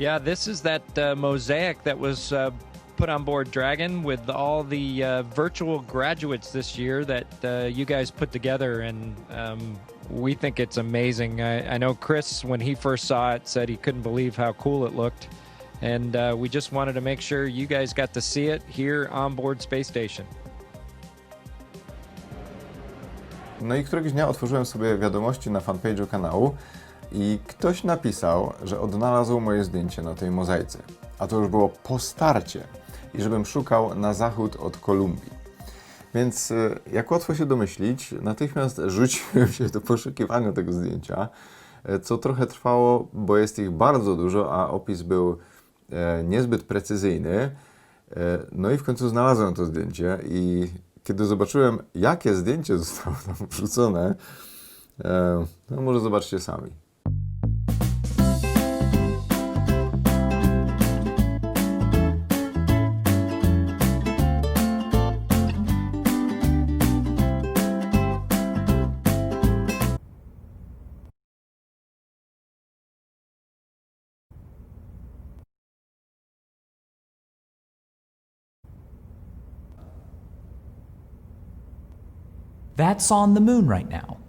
Yeah, this is that uh, mosaic that was uh, put on board Dragon with all the uh, virtual graduates this year that uh, you guys put together, and um, we think it's amazing. I, I know Chris, when he first saw it, said he couldn't believe how cool it looked, and uh, we just wanted to make sure you guys got to see it here on board Space Station. No i któregoś dnia otworzyłem sobie wiadomości na fanpage'u kanału i ktoś napisał, że odnalazł moje zdjęcie na tej mozaice. A to już było po starcie i żebym szukał na zachód od Kolumbii. Więc e, jak łatwo się domyślić, natychmiast rzuciłem się do poszukiwania tego zdjęcia, e, co trochę trwało, bo jest ich bardzo dużo, a opis był e, niezbyt precyzyjny. No i w końcu znalazłem to zdjęcie i kiedy zobaczyłem, jakie zdjęcie zostało tam wrzucone, no może zobaczcie sami. That's on the moon right now.